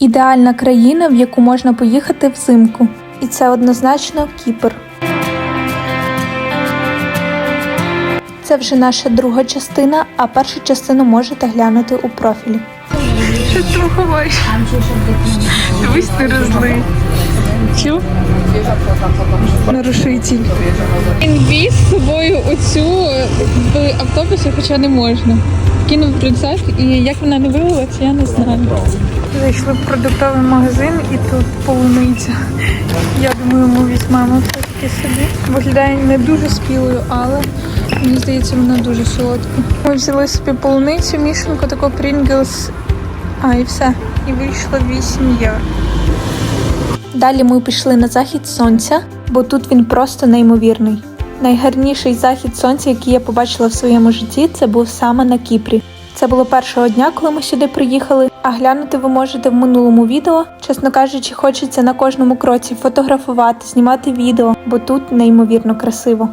Ідеальна країна, в яку можна поїхати взимку. І це однозначно Кіпр. Це вже наша друга частина, а першу частину можете глянути у профілі. Що ти там. Чу? Нарушитель. Він віз з собою оцю в автобусі, хоча не можна. Кинув рюкзак, і як вона не вилилася, я не знаю. Зайшли в продуктовий магазин і тут полуниця. Я думаю, ми візьмемо все-таки собі. Виглядає не дуже спілою, але мені здається, вона дуже солодка. Ми взяли собі полуницю, мішанку, таку Pringles, а і все. І вийшло 8 євро. Далі ми пішли на захід сонця, бо тут він просто неймовірний. Найгарніший захід сонця, який я побачила в своєму житті, це був саме на Кіпрі. Це було першого дня, коли ми сюди приїхали. А глянути ви можете в минулому відео. Чесно кажучи, хочеться на кожному кроці фотографувати, знімати відео, бо тут неймовірно красиво.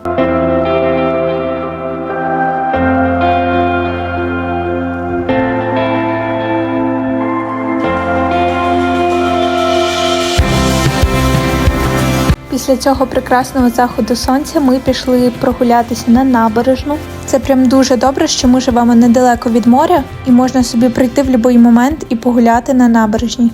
Після цього прекрасного заходу сонця ми пішли прогулятися на набережну. Це прям дуже добре, що ми живемо недалеко від моря, і можна собі прийти в будь-який момент і погуляти на набережній.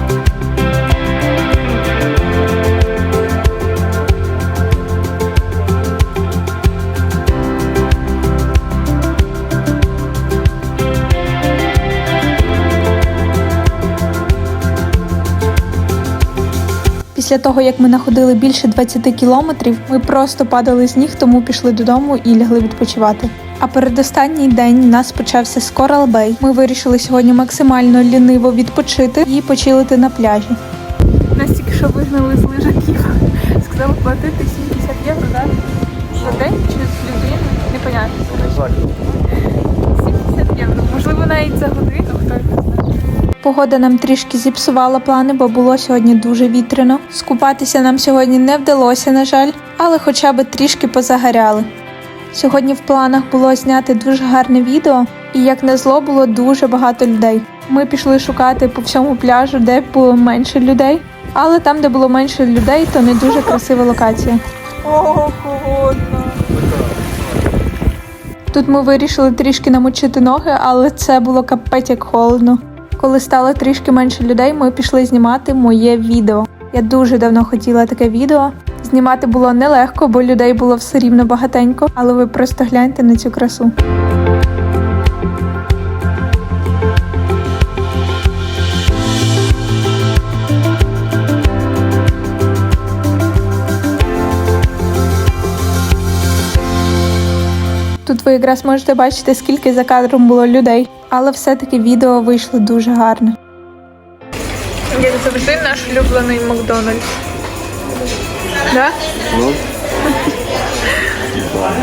Після того, як ми находили більше 20 кілометрів, ми просто падали з ніг, тому пішли додому і лягли відпочивати. А передостанній день у нас почався з Coral Bay. Ми вирішили сьогодні максимально ліниво відпочити і почилити на пляжі. Нас тільки що вигнали з лежаків. Сказали платити 70 євро, так? За день чи з людини? Непонятно. 70 євро. Можливо, навіть за годину, хто його знає. Погода нам трішки зіпсувала плани, бо було сьогодні дуже вітряно. Скупатися нам сьогодні не вдалося, на жаль, але хоча б трішки позагоряли. Сьогодні в планах було зняти дуже гарне відео, і як назло було дуже багато людей. Ми пішли шукати по всьому пляжу, де було менше людей. Але там, де було менше людей, то не дуже красива локація. О, холодно. Тут ми вирішили трішки намочити ноги, але це було капець як холодно. Коли стало трішки менше людей, ми пішли знімати моє відео. Я дуже давно хотіла таке відео. Знімати було нелегко, бо людей було все рівно багатенько, але ви просто гляньте на цю красу. Тут ви якраз можете бачити, скільки за кадром було людей, але все-таки відео вийшло дуже гарне. Як завжди наш улюблений Макдональдс. Да?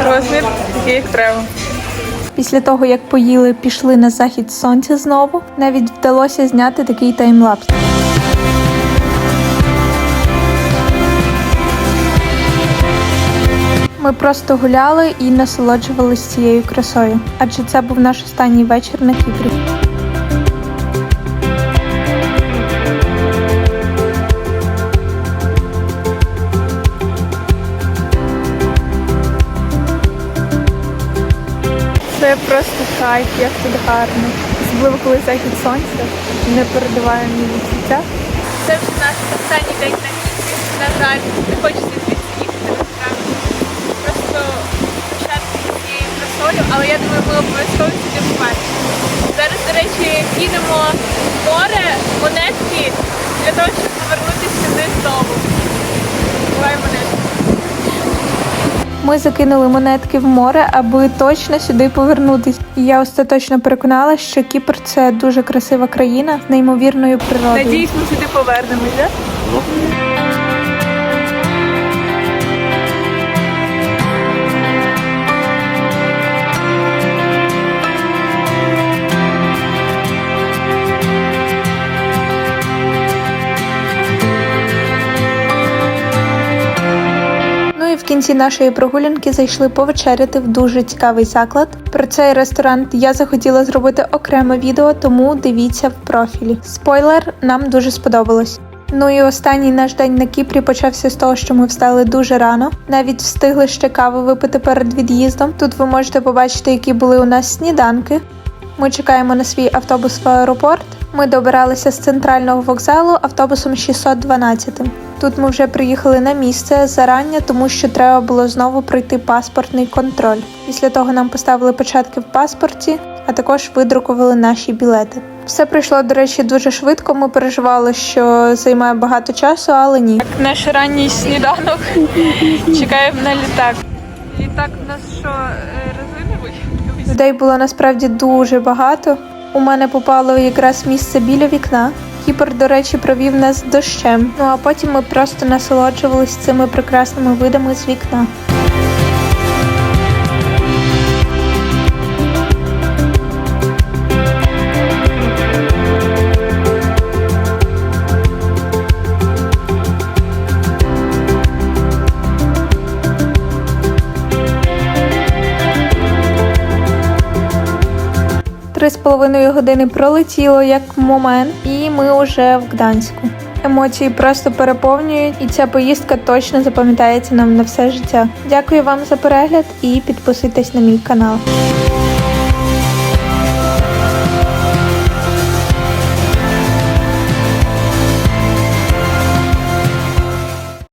Розмір такий, як треба. Після того, як поїли, пішли на захід сонця знову. Навіть вдалося зняти такий таймлапс. Ми просто гуляли і насолоджувалися цією красою, адже це був наш останній вечір на Кіпрі. Це просто кайф, як тут гарно. Особливо коли захід сонця не передаває мені відчуття. Це вже наш останній день на Кіпрі. На жаль, не хочеться звідси їхати насправді. Просто почати цією красою, але я думаю, ми обов'язково сюди побачимо. Зараз, до речі, їдемо в море монетки для того, щоб повернутися сюди знову. Буває монетки. Ми закинули монетки в море, аби точно сюди повернутись. І я остаточно переконала, що Кіпр це дуже красива країна з неймовірною природою. Надіюсь, ми сюди повернемось, кінці нашої прогулянки зайшли повечеряти в дуже цікавий заклад. Про цей ресторан я захотіла зробити окреме відео, тому дивіться в профілі. Спойлер, нам дуже сподобалось. Ну і останній наш день на Кіпрі почався з того, що ми встали дуже рано. Навіть встигли ще кави випити перед від'їздом. Тут ви можете побачити, які були у нас сніданки. Ми чекаємо на свій автобус в аеропорт. Ми добиралися з центрального вокзалу автобусом 612. Тут ми вже приїхали на місце зарання, тому що треба було знову пройти паспортний контроль. Після того нам поставили печатки в паспорті, а також видрукували наші білети. Все пройшло, до речі, дуже швидко. Ми переживали, що займає багато часу, але ні. Наш ранній сніданок. Чекаємо на літак. Літак у нас що, е, резиновий? Людей було насправді дуже багато. У мене попало якраз місце біля вікна. Кіпр, до речі, провів нас дощем. Ну а потім ми просто насолоджувались цими прекрасними видами з вікна. Три з половиною години пролетіло як момент, і ми вже в Гданську. Емоції просто переповнюють, і ця поїздка точно запам'ятається нам на все життя. Дякую вам за перегляд і підписуйтесь на мій канал.